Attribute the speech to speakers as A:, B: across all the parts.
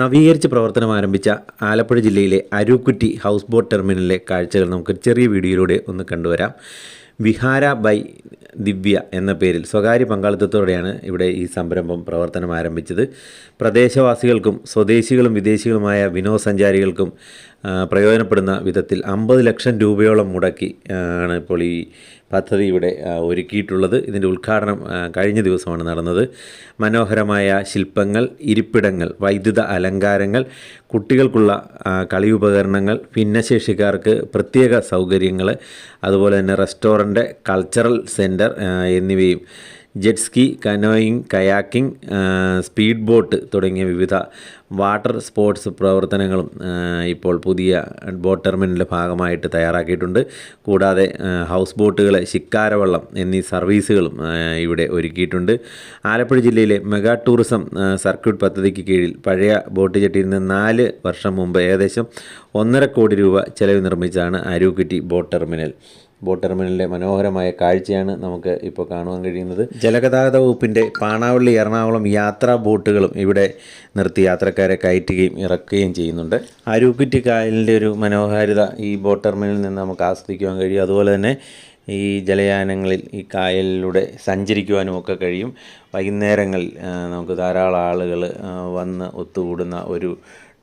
A: നവീകരിച്ച് പ്രവർത്തനം ആരംഭിച്ച ആലപ്പുഴ ജില്ലയിലെ അരൂക്കുറ്റി ഹൗസ് ബോട്ട് ടെർമിനലിലെ കാഴ്ചകൾ നമുക്ക് ചെറിയ വീഡിയോയിലൂടെ ഒന്ന് കണ്ടുവരാം. വിഹാര ബൈ ദിവ്യ എന്ന പേരിൽ സ്വകാര്യ പങ്കാളിത്തത്തോടെയാണ് ഇവിടെ ഈ സംരംഭം പ്രവർത്തനം ആരംഭിച്ചത്. പ്രദേശവാസികൾക്കും സ്വദേശികളും വിദേശികളുമായ വിനോദസഞ്ചാരികൾക്കും പ്രയോജനപ്പെടുന്ന വിധത്തിൽ അമ്പത് ലക്ഷം രൂപയോളം മുടക്കി ആണ് ഇപ്പോൾ ഈ പദ്ധതി ഇവിടെ ഒരുക്കിയിട്ടുള്ളത്. ഇതിന്റെ ഉദ്ഘാടനം കഴിഞ്ഞ ദിവസമാണ് നടന്നത്. മനോഹരമായ ശില്പങ്ങൾ ഇരിപ്പിടങ്ങൾ വൈദ്യുത അലങ്കാരങ്ങൾ കുട്ടികൾക്കുള്ള കളി ഉപകരണങ്ങൾ ഭിന്നശേഷിക്കാർക്ക് പ്രത്യേക സൗകര്യങ്ങൾ അതുപോലെ തന്നെ റെസ്റ്റോറന്റ് കൾച്ചറൽ സെന്റർ എന്നിവയും jet ski canoeing kayaking speed boat തുടങ്ങിയ വിവിധ വാട്ടർ സ്പോർട്സ് പ്രവർത്തനങ്ങളും ഇപ്പോൾ പുതിയ ബോട്ട് ടെർമിനലിന്റെ ഭാഗമായിട്ട് തയ്യാറാക്കിയിട്ടുണ്ട്. കൂടാതെ ഹൗസ് ബോട്ടുകൾ ശിക്കാരവള്ളം എന്നീ സർവീസുകളും ഇവിടെ ഒരുക്കിയിട്ടുണ്ട്. ആലപ്പുഴ ജില്ലയിലെ മെഗാ ടൂറിസം സർക്യൂട്ട് പദ്ധതിക്ക് കീഴിൽ പഴയ ബോട്ട് ജെട്ടിയിൽ നിന്ന് നാല് വർഷം മുമ്പ് ഏകദേശം ഒന്നര കോടി രൂപ ചെലവ് നിർമ്മിച്ചാണ് അരൂക്കുറ്റി ബോട്ട് ടെർമിനൽ. ബോട്ട് ടെർമിനലിന്റെ മനോഹരമായ കാഴ്ചയാണ് നമുക്ക് ഇപ്പോൾ കാണുവാൻ കഴിയുന്നത്. ജലഗതാഗത വകുപ്പിന്റെ പാണാവള്ളി എറണാകുളം യാത്രാ ബോട്ടുകളും ഇവിടെ നിർത്തി യാത്രക്കാരെ കയറ്റുകയും ഇറക്കുകയും ചെയ്യുന്നുണ്ട്. അരൂക്കുറ്റി കായലിന്റെ ഒരു മനോഹാരിത ഈ ബോട്ട് ടെർമിനലിൽ നിന്ന് നമുക്ക് ആസ്വദിക്കുവാൻ കഴിയും. അതുപോലെ തന്നെ ഈ ജലയാനങ്ങളിൽ ഈ കായലിലൂടെ സഞ്ചരിക്കുവാനും ഒക്കെ കഴിയും. വൈകുന്നേരങ്ങളിൽ നമുക്ക് ധാരാളം ആളുകൾ വന്ന് ഒത്തുകൂടുന്ന ഒരു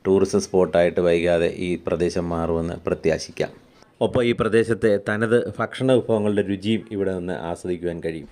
A: ടൂറിസം സ്പോട്ടായിട്ട് വൈകാതെ ഈ പ്രദേശം മാറുമെന്ന് പ്രത്യാശിക്കാം. ഒപ്പം ഈ പ്രദേശത്തെ തനത് ഭക്ഷണ വിഭവങ്ങളുടെ രുചിയും ഇവിടെ നിന്ന് ആസ്വദിക്കുവാൻ കഴിയും.